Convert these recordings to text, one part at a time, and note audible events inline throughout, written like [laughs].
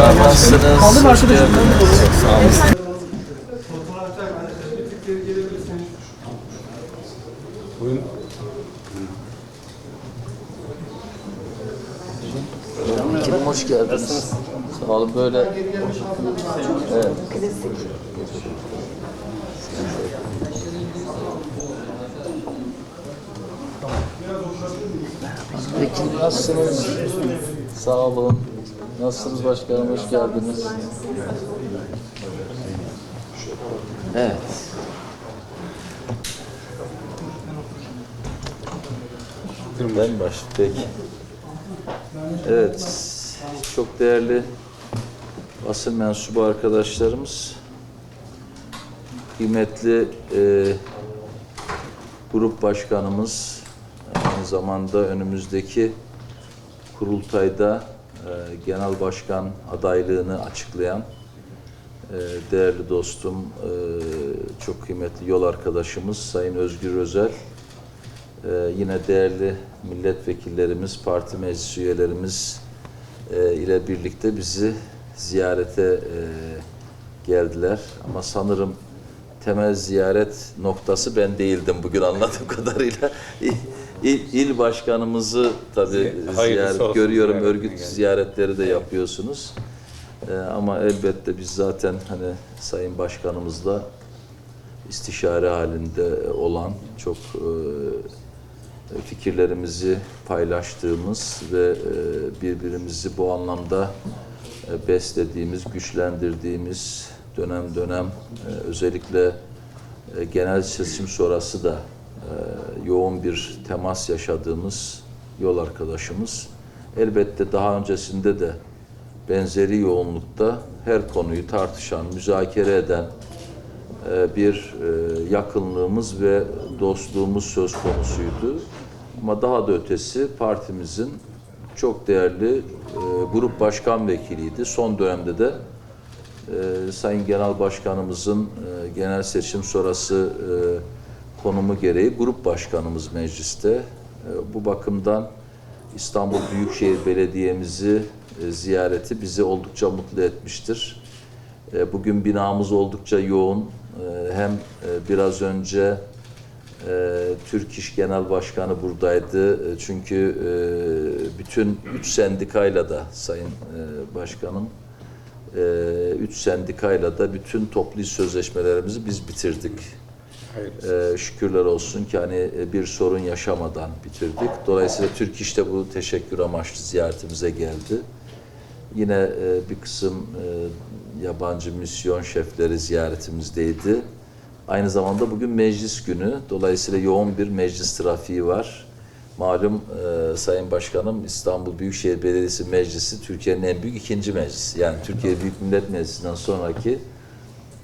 Nasılsınız? Kaldım Hoş arkadaşım. geldiniz. Sağ olun. Buyurun. Kim hoş geldiniz. Sağ olun böyle. Evet. Peki nasılsınız? Sağ olun. Nasılsınız başkanım? Hoş geldiniz. Evet. Ben başlayayım. Peki. Evet, çok değerli basın mensubu arkadaşlarımız, kıymetli e, grup başkanımız, aynı zamanda önümüzdeki kurultayda genel başkan adaylığını açıklayan e, değerli dostum, e, çok kıymetli yol arkadaşımız Sayın Özgür Özel, yine değerli milletvekillerimiz, parti meclis üyelerimiz e, ile birlikte bizi ziyarete e, geldiler. Ama sanırım temel ziyaret noktası ben değildim bugün anladığım kadarıyla. İl, il, başkanımızı tabii Hayırlısı ziyaret görüyorum. Örgüt geldi. ziyaretleri de yapıyorsunuz. Ee, ama elbette biz zaten hani Sayın Başkanımızla istişare halinde olan çok e, fikirlerimizi paylaştığımız ve e, birbirimizi bu anlamda e, beslediğimiz, güçlendirdiğimiz dönem dönem e, özellikle e, genel seçim sonrası da yoğun bir temas yaşadığımız yol arkadaşımız. Elbette daha öncesinde de benzeri yoğunlukta her konuyu tartışan, müzakere eden, e, bir e, yakınlığımız ve dostluğumuz söz konusuydu. Ama daha da ötesi partimizin çok değerli e, grup başkan vekiliydi. Son dönemde de e, Sayın Genel Başkanımızın e, genel seçim sonrası e, konumu gereği grup başkanımız mecliste. E, bu bakımdan İstanbul Büyükşehir Belediye'mizi e, ziyareti bizi oldukça mutlu etmiştir. E, Bugün binamız oldukça yoğun. Hem biraz önce Türk İş Genel Başkanı buradaydı. Çünkü bütün üç sendikayla da Sayın Başkanım, üç sendikayla da bütün toplu iş sözleşmelerimizi biz bitirdik. Ee, şükürler olsun ki hani e, bir sorun yaşamadan bitirdik. Dolayısıyla Türk İş'te bu teşekkür amaçlı ziyaretimize geldi. Yine e, bir kısım e, yabancı misyon şefleri ziyaretimizdeydi. Aynı zamanda bugün meclis günü. Dolayısıyla yoğun bir meclis trafiği var. Malum e, Sayın Başkanım İstanbul Büyükşehir Belediyesi Meclisi Türkiye'nin en büyük ikinci meclisi. Yani Türkiye Büyük Millet Meclisi'nden sonraki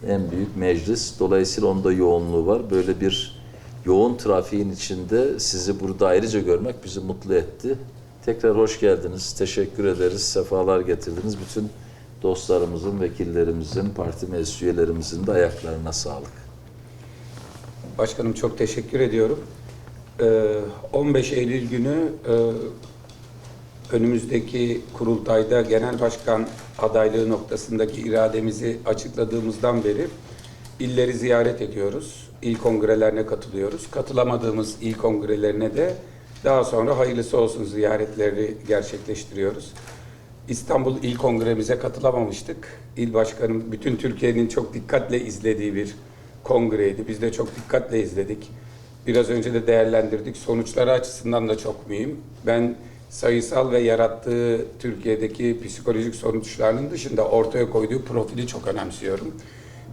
en büyük meclis. Dolayısıyla onda yoğunluğu var. Böyle bir yoğun trafiğin içinde sizi burada ayrıca görmek bizi mutlu etti. Tekrar hoş geldiniz. Teşekkür ederiz. Sefalar getirdiniz. Bütün dostlarımızın, vekillerimizin, parti meclis üyelerimizin de ayaklarına sağlık. Başkanım çok teşekkür ediyorum. Ee, 15 Eylül günü e, önümüzdeki kurultayda genel başkan adaylığı noktasındaki irademizi açıkladığımızdan beri illeri ziyaret ediyoruz. İl kongrelerine katılıyoruz. Katılamadığımız il kongrelerine de daha sonra hayırlısı olsun ziyaretleri gerçekleştiriyoruz. İstanbul İl Kongremize katılamamıştık. İl Başkanım bütün Türkiye'nin çok dikkatle izlediği bir kongreydi. Biz de çok dikkatle izledik. Biraz önce de değerlendirdik. Sonuçları açısından da çok mühim. Ben sayısal ve yarattığı Türkiye'deki psikolojik sonuçlarının dışında ortaya koyduğu profili çok önemsiyorum.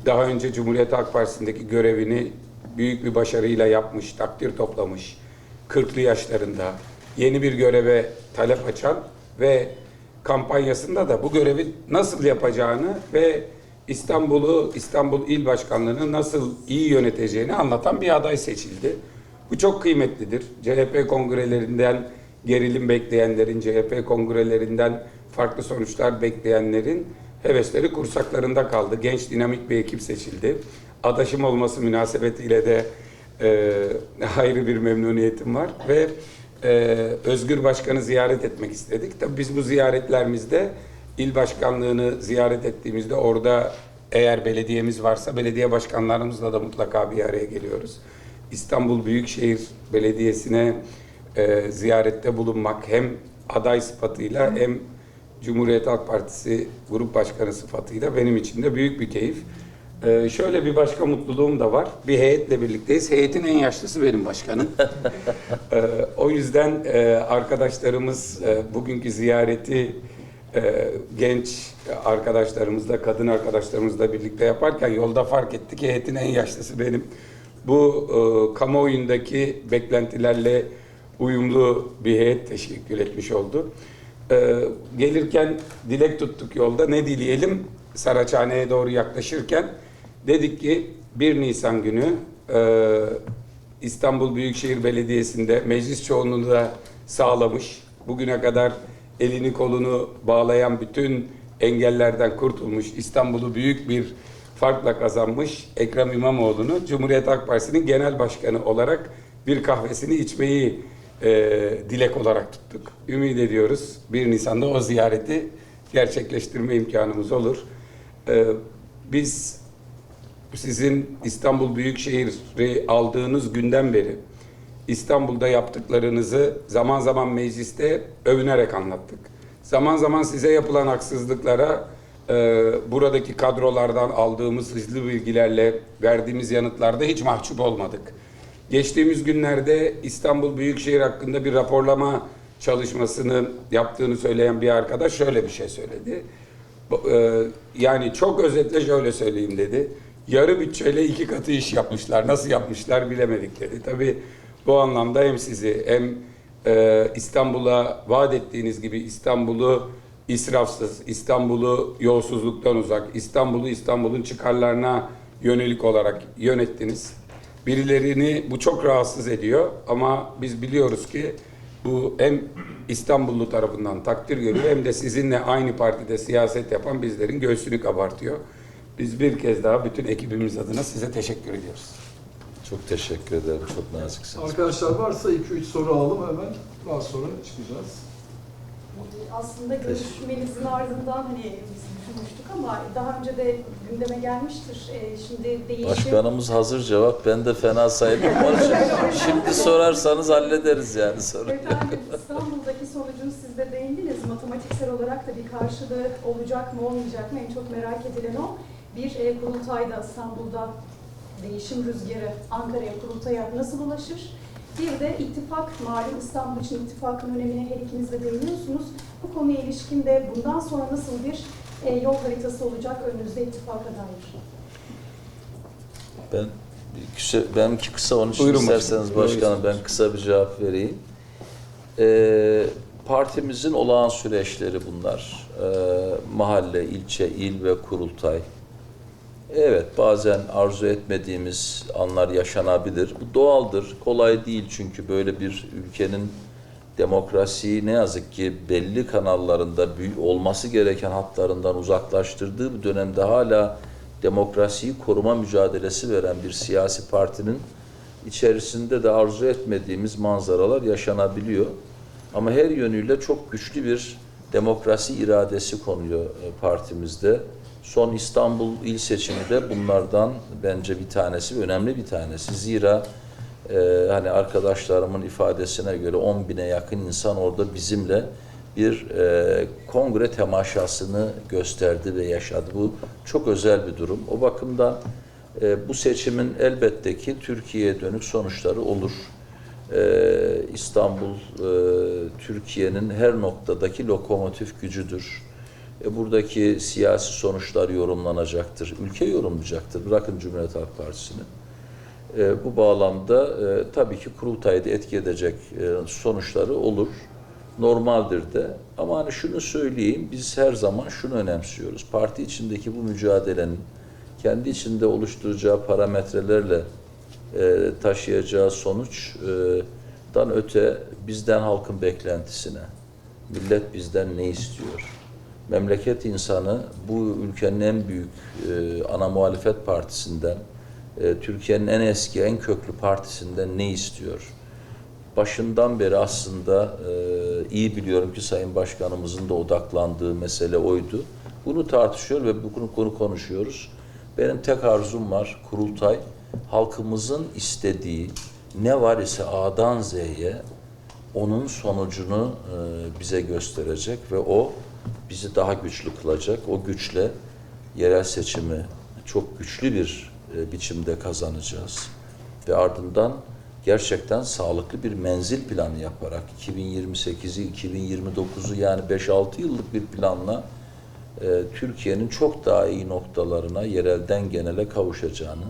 Daha önce Cumhuriyet Halk Partisi'ndeki görevini büyük bir başarıyla yapmış, takdir toplamış. 40'lı yaşlarında yeni bir göreve talep açan ve kampanyasında da bu görevi nasıl yapacağını ve İstanbul'u, İstanbul İl Başkanlığı'nı nasıl iyi yöneteceğini anlatan bir aday seçildi. Bu çok kıymetlidir. CHP kongrelerinden gerilim bekleyenlerin, CHP kongrelerinden farklı sonuçlar bekleyenlerin hevesleri kursaklarında kaldı. Genç dinamik bir ekip seçildi. Adaşım olması münasebetiyle de e, ayrı bir memnuniyetim var ve e, Özgür Başkan'ı ziyaret etmek istedik. Tabii biz bu ziyaretlerimizde il başkanlığını ziyaret ettiğimizde orada eğer belediyemiz varsa belediye başkanlarımızla da mutlaka bir araya geliyoruz. İstanbul Büyükşehir Belediyesi'ne e, ziyarette bulunmak hem aday sıfatıyla hem Cumhuriyet Halk Partisi Grup Başkanı sıfatıyla benim için de büyük bir keyif. Ee, şöyle bir başka mutluluğum da var. Bir heyetle birlikteyiz. Heyetin en yaşlısı benim başkanım. Ee, [laughs] o yüzden e, arkadaşlarımız e, bugünkü ziyareti e, genç arkadaşlarımızla, kadın arkadaşlarımızla birlikte yaparken yolda fark ettik ki heyetin en yaşlısı benim. Bu e, kamuoyundaki beklentilerle uyumlu bir heyet teşekkür etmiş oldu. Ee, gelirken dilek tuttuk yolda. Ne dileyelim? Saraçhane'ye doğru yaklaşırken dedik ki 1 Nisan günü e, İstanbul Büyükşehir Belediyesi'nde meclis çoğunluğunu da sağlamış. Bugüne kadar elini kolunu bağlayan bütün engellerden kurtulmuş. İstanbul'u büyük bir farkla kazanmış Ekrem İmamoğlu'nu Cumhuriyet Halk Partisi'nin genel başkanı olarak bir kahvesini içmeyi e, dilek olarak tuttuk. Ümit ediyoruz 1 Nisan'da o ziyareti gerçekleştirme imkanımız olur. E, biz sizin İstanbul Büyükşehir'i aldığınız günden beri İstanbul'da yaptıklarınızı zaman zaman mecliste övünerek anlattık. Zaman zaman size yapılan haksızlıklara e, buradaki kadrolardan aldığımız hızlı bilgilerle verdiğimiz yanıtlarda hiç mahcup olmadık. Geçtiğimiz günlerde İstanbul Büyükşehir hakkında bir raporlama çalışmasını yaptığını söyleyen bir arkadaş şöyle bir şey söyledi. E, Yani çok özetle şöyle söyleyeyim dedi. Yarı bütçeyle iki katı iş yapmışlar. Nasıl yapmışlar bilemedik dedi. Tabii bu anlamda hem sizi hem e, İstanbul'a vaat ettiğiniz gibi İstanbul'u israfsız, İstanbul'u yolsuzluktan uzak, İstanbul'u İstanbul'un çıkarlarına yönelik olarak yönettiniz. Birilerini bu çok rahatsız ediyor ama biz biliyoruz ki bu hem İstanbullu tarafından takdir görüyor hem de sizinle aynı partide siyaset yapan bizlerin göğsünü kabartıyor. Biz bir kez daha bütün ekibimiz adına size teşekkür ediyoruz. Çok teşekkür ederim. Çok naziksiniz. Arkadaşlar varsa 2-3 soru alalım hemen. Daha sonra çıkacağız. Aslında görüşmenizin ardından hani biz düşünmüştük ama daha önce de gündeme gelmiştir. Ee, şimdi değişim... Başkanımız hazır cevap. Ben de fena sayılmam. [laughs] Şimdi sorarsanız hallederiz yani soru. Efendim İstanbul'daki sonucunu siz de değindiniz. Matematiksel olarak da bir karşılığı olacak mı olmayacak mı en çok merak edilen o. Bir e, kurultayda İstanbul'da değişim rüzgarı Ankara'ya kurultaya nasıl ulaşır? Bir de ittifak, malum İstanbul için ittifakın önemine her ikiniz de değiniyorsunuz. Bu konuya ilişkin de bundan sonra nasıl bir e, yol haritası olacak önünüzde ittifaka dair? Ben bir kısa, benimki kısa onun için Buyurun isterseniz başkanım. başkanım ben kısa bir cevap vereyim. Ee, partimizin olağan süreçleri bunlar. Ee, mahalle, ilçe, il ve kurultay. Evet bazen arzu etmediğimiz anlar yaşanabilir. Bu doğaldır. Kolay değil çünkü böyle bir ülkenin demokrasiyi ne yazık ki belli kanallarında büyü- olması gereken hatlarından uzaklaştırdığı bir dönemde hala demokrasiyi koruma mücadelesi veren bir siyasi partinin içerisinde de arzu etmediğimiz manzaralar yaşanabiliyor. Ama her yönüyle çok güçlü bir demokrasi iradesi konuyor e, partimizde. Son İstanbul il seçimi de bunlardan bence bir tanesi, önemli bir tanesi. Zira e, hani arkadaşlarımın ifadesine göre 10 bine yakın insan orada bizimle bir e, kongre temaşasını gösterdi ve yaşadı. Bu çok özel bir durum. O bakımdan e, bu seçimin elbette ki Türkiye'ye dönük sonuçları olur. E, İstanbul e, Türkiye'nin her noktadaki lokomotif gücüdür. E, buradaki siyasi sonuçlar yorumlanacaktır. Ülke yorumlayacaktır. Bırakın Cumhuriyet Halk Partisi'ni. E, bu bağlamda e, tabii ki kurultayda etki edecek e, sonuçları olur. Normaldir de. Ama hani şunu söyleyeyim, biz her zaman şunu önemsiyoruz. Parti içindeki bu mücadelenin kendi içinde oluşturacağı parametrelerle e, taşıyacağı sonuçtan öte bizden halkın beklentisine, millet bizden ne istiyor? Memleket insanı bu ülkenin en büyük e, ana muhalefet partisinden, e, Türkiye'nin en eski, en köklü partisinden ne istiyor? başından beri aslında e, iyi biliyorum ki Sayın Başkanımızın da odaklandığı mesele oydu. Bunu tartışıyor ve bu konu, konu konuşuyoruz. Benim tek arzum var kurultay halkımızın istediği ne var ise A'dan Z'ye onun sonucunu e, bize gösterecek ve o bizi daha güçlü kılacak. O güçle yerel seçimi çok güçlü bir biçimde kazanacağız. Ve ardından gerçekten sağlıklı bir menzil planı yaparak 2028'i, 2029'u yani 5-6 yıllık bir planla e, Türkiye'nin çok daha iyi noktalarına yerelden genele kavuşacağını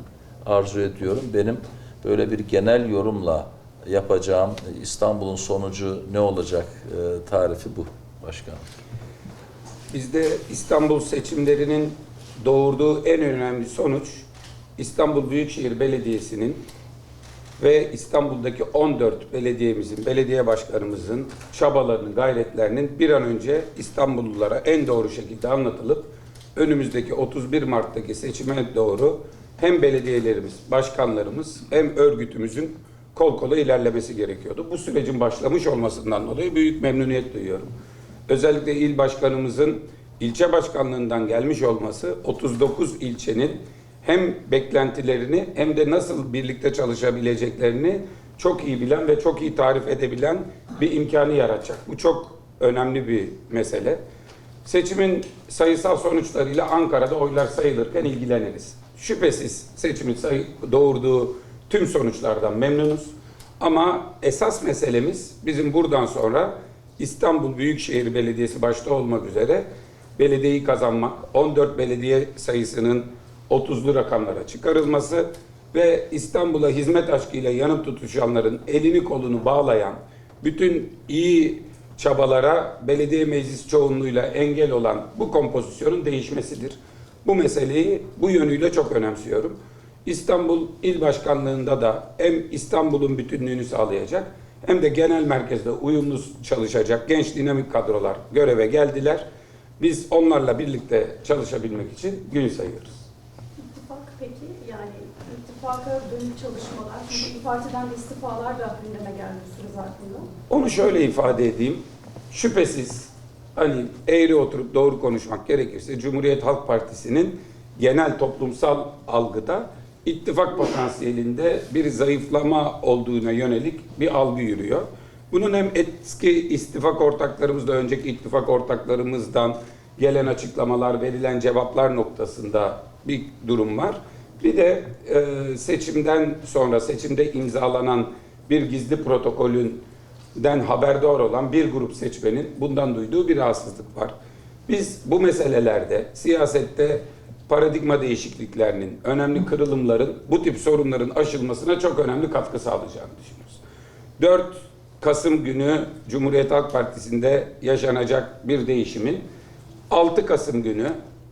arzu ediyorum. Benim böyle bir genel yorumla yapacağım e, İstanbul'un sonucu ne olacak e, tarifi bu başkanım. Bizde İstanbul seçimlerinin doğurduğu en önemli sonuç İstanbul Büyükşehir Belediyesi'nin ve İstanbul'daki 14 belediyemizin, belediye başkanımızın çabalarının, gayretlerinin bir an önce İstanbullulara en doğru şekilde anlatılıp önümüzdeki 31 Mart'taki seçime doğru hem belediyelerimiz, başkanlarımız hem örgütümüzün kol kola ilerlemesi gerekiyordu. Bu sürecin başlamış olmasından dolayı büyük memnuniyet duyuyorum. Özellikle il başkanımızın ilçe başkanlığından gelmiş olması 39 ilçenin hem beklentilerini hem de nasıl birlikte çalışabileceklerini çok iyi bilen ve çok iyi tarif edebilen bir imkanı yaratacak. Bu çok önemli bir mesele. Seçimin sayısal sonuçlarıyla Ankara'da oylar sayılırken ilgileniriz. Şüphesiz seçimin sayı doğurduğu tüm sonuçlardan memnunuz. Ama esas meselemiz bizim buradan sonra İstanbul Büyükşehir Belediyesi başta olmak üzere belediyeyi kazanmak, 14 belediye sayısının 30'lu rakamlara çıkarılması ve İstanbul'a hizmet aşkıyla yanıp tutuşanların elini kolunu bağlayan bütün iyi çabalara belediye meclis çoğunluğuyla engel olan bu kompozisyonun değişmesidir. Bu meseleyi bu yönüyle çok önemsiyorum. İstanbul İl Başkanlığı'nda da hem İstanbul'un bütünlüğünü sağlayacak hem de genel merkezde uyumlu çalışacak genç dinamik kadrolar göreve geldiler. Biz onlarla birlikte çalışabilmek için gün sayıyoruz. Peki yani ittifaka dönük çalışmalar. Çünkü Parti'den de istifalar da gündeme süre zarfında. Onu şöyle ifade edeyim. Şüphesiz hani eğri oturup doğru konuşmak gerekirse Cumhuriyet Halk Partisi'nin genel toplumsal algıda ittifak potansiyelinde bir zayıflama olduğuna yönelik bir algı yürüyor. Bunun hem eski ittifak ortaklarımızla önceki ittifak ortaklarımızdan gelen açıklamalar, verilen cevaplar noktasında bir durum var. Bir de e, seçimden sonra seçimde imzalanan bir gizli protokolün den haberdar olan bir grup seçmenin bundan duyduğu bir rahatsızlık var. Biz bu meselelerde siyasette paradigma değişikliklerinin, önemli kırılımların, bu tip sorunların aşılmasına çok önemli katkı sağlayacağını düşünüyoruz. 4 Kasım günü Cumhuriyet Halk Partisi'nde yaşanacak bir değişimin 6 Kasım günü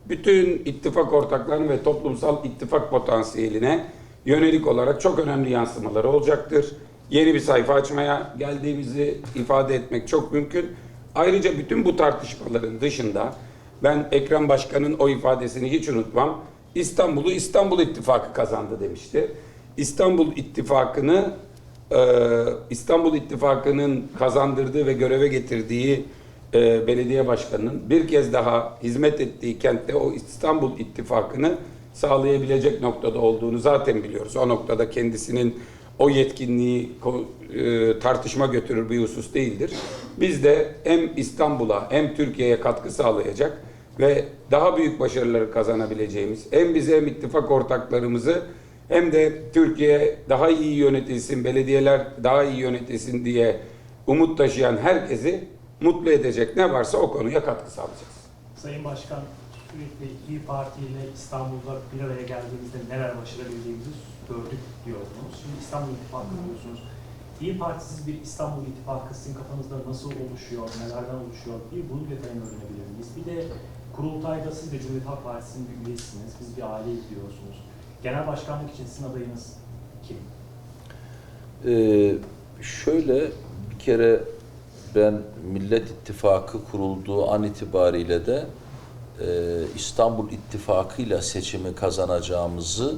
bütün ittifak ortaklarının ve toplumsal ittifak potansiyeline yönelik olarak çok önemli yansımaları olacaktır. Yeni bir sayfa açmaya geldiğimizi ifade etmek çok mümkün. Ayrıca bütün bu tartışmaların dışında ben Ekrem Başkan'ın o ifadesini hiç unutmam. İstanbul'u İstanbul İttifakı kazandı demişti. İstanbul İttifakı'nı e, İstanbul İttifakı'nın kazandırdığı ve göreve getirdiği e, belediye başkanının bir kez daha hizmet ettiği kentte o İstanbul İttifakı'nı sağlayabilecek noktada olduğunu zaten biliyoruz. O noktada kendisinin o yetkinliği e, tartışma götürür bir husus değildir. Biz de hem İstanbul'a hem Türkiye'ye katkı sağlayacak ve daha büyük başarıları kazanabileceğimiz hem bize hem ittifak ortaklarımızı hem de Türkiye daha iyi yönetilsin, belediyeler daha iyi yönetilsin diye umut taşıyan herkesi mutlu edecek ne varsa o konuya katkı sağlayacağız. Sayın Başkan sürekli İyi Parti ile İstanbul'da bir araya geldiğimizde neler başarabildiğimizi gördük diyordunuz. Şimdi İstanbul İttifakı diyorsunuz. İyi Partisiz bir İstanbul İttifakı sizin kafanızda nasıl oluşuyor, nelerden oluşuyor? Bir bunun detayını öğrenebilir miyiz? Bir de kurultayda siz de Cumhuriyet Halk Partisi'nin bir üyesisiniz. Biz bir aileyiz diyorsunuz. Genel başkanlık için sizin adayınız kim? Ee, şöyle bir kere ben Millet İttifakı kurulduğu an itibariyle de e, İstanbul İttifakı'yla seçimi kazanacağımızı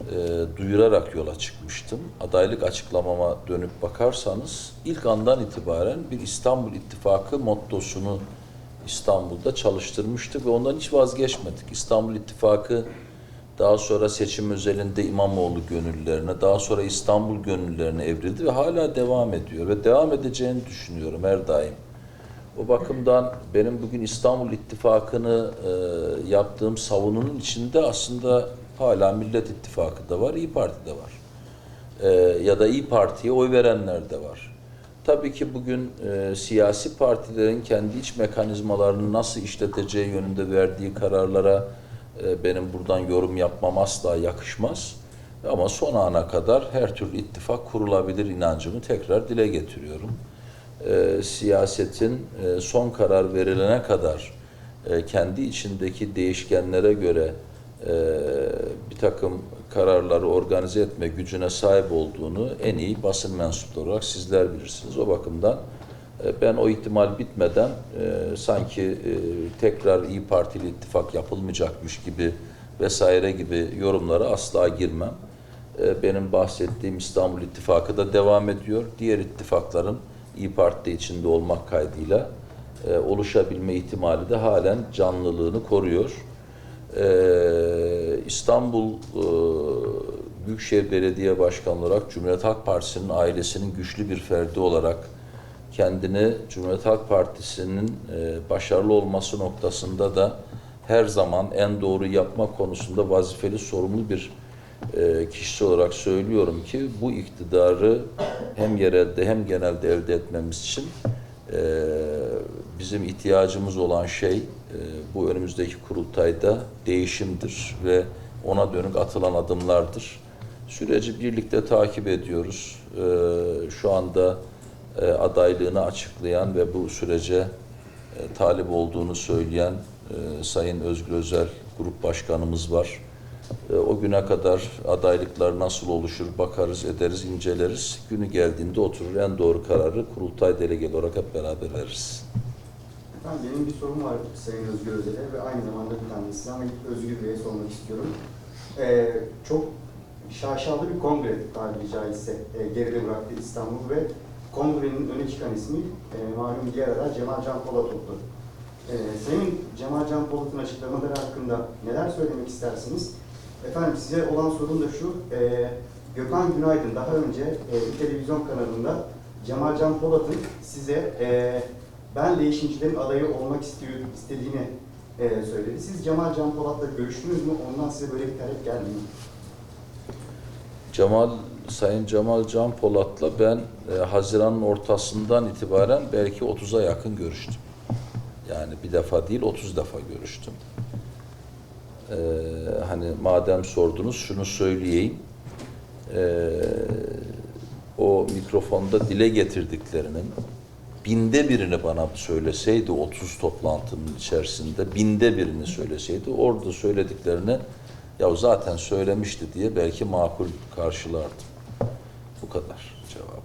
e, duyurarak yola çıkmıştım. Adaylık açıklamama dönüp bakarsanız ilk andan itibaren bir İstanbul İttifakı mottosunu İstanbul'da çalıştırmıştık ve ondan hiç vazgeçmedik. İstanbul İttifakı daha sonra seçim özelinde İmamoğlu gönüllerine, daha sonra İstanbul gönüllerine evrildi ve hala devam ediyor ve devam edeceğini düşünüyorum her daim. O bakımdan benim bugün İstanbul İttifakı'nı e, yaptığım savununun içinde aslında hala Millet İttifakı da var, İyi Parti de var. E, ya da İyi Parti'ye oy verenler de var. Tabii ki bugün e, siyasi partilerin kendi iç mekanizmalarını nasıl işleteceği yönünde verdiği kararlara e, benim buradan yorum yapmam asla yakışmaz. Ama son ana kadar her türlü ittifak kurulabilir inancımı tekrar dile getiriyorum. E, siyasetin e, son karar verilene kadar e, kendi içindeki değişkenlere göre e, bir takım kararları organize etme gücüne sahip olduğunu en iyi basın mensupları olarak sizler bilirsiniz. O bakımdan ben o ihtimal bitmeden e, sanki e, tekrar İyi Partili ittifak yapılmayacakmış gibi vesaire gibi yorumlara asla girmem. E, benim bahsettiğim İstanbul İttifakı da devam ediyor. Diğer ittifakların İyi Parti içinde olmak kaydıyla e, oluşabilme ihtimali de halen canlılığını koruyor. Ee, İstanbul e, Büyükşehir Belediye Başkanı olarak Cumhuriyet Halk Partisi'nin ailesinin güçlü bir ferdi olarak kendini Cumhuriyet Halk Partisi'nin e, başarılı olması noktasında da her zaman en doğru yapma konusunda vazifeli sorumlu bir e, kişi olarak söylüyorum ki bu iktidarı hem yerelde hem genelde elde etmemiz için e, bizim ihtiyacımız olan şey e, bu önümüzdeki kurultayda değişimdir ve ona dönük atılan adımlardır. Süreci birlikte takip ediyoruz. Şu anda e, adaylığını açıklayan ve bu sürece e, talip olduğunu söyleyen e, Sayın Özgür Özel Grup Başkanımız var. E, O güne kadar adaylıklar nasıl oluşur bakarız, ederiz, inceleriz. Günü geldiğinde oturur en doğru kararı kurultay delegeli olarak hep beraber veririz. Benim bir sorum var Sayın Özgür Özel'e ve aynı zamanda bir tanesi ama Özgür Bey'e sormak istiyorum. Ee, çok şaşalı bir kongre tabiri caizse e, geride bıraktı İstanbul ve kongrenin öne çıkan ismi e, malum diğer aday Cemal Can Polat oldu. Ee, Sayın Cemal Can Polat'ın açıklamaları hakkında neler söylemek istersiniz? Efendim size olan sorum da şu, e, Gökhan Günaydın daha önce e, bir televizyon kanalında Cemal Can Polat'ın size e, ben değişimcilerin adayı olmak istiyor, istediğini e, söyledi. Siz Cemal Can Polat'la görüştünüz mü? Ondan size böyle bir talep geldi mi? Cemal Sayın Cemal Can Polat'la ben e, Haziran'ın ortasından itibaren belki 30'a yakın görüştüm. Yani bir defa değil 30 defa görüştüm. Ee, hani madem sordunuz şunu söyleyeyim. Ee, o mikrofonda dile getirdiklerinin binde birini bana söyleseydi 30 toplantının içerisinde binde birini söyleseydi orada söylediklerini ya zaten söylemişti diye belki makul karşılardım. Bu kadar cevap.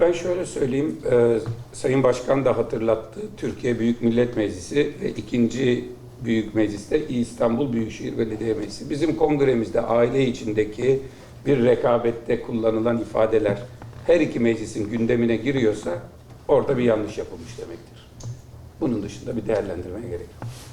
Ben şöyle söyleyeyim, e, Sayın Başkan da hatırlattı. Türkiye Büyük Millet Meclisi ve ikinci Büyük Meclis'te İstanbul Büyükşehir Belediye Meclisi. Bizim kongremizde aile içindeki bir rekabette kullanılan ifadeler her iki meclisin gündemine giriyorsa orada bir yanlış yapılmış demektir. Bunun dışında bir değerlendirmeye gerek yok.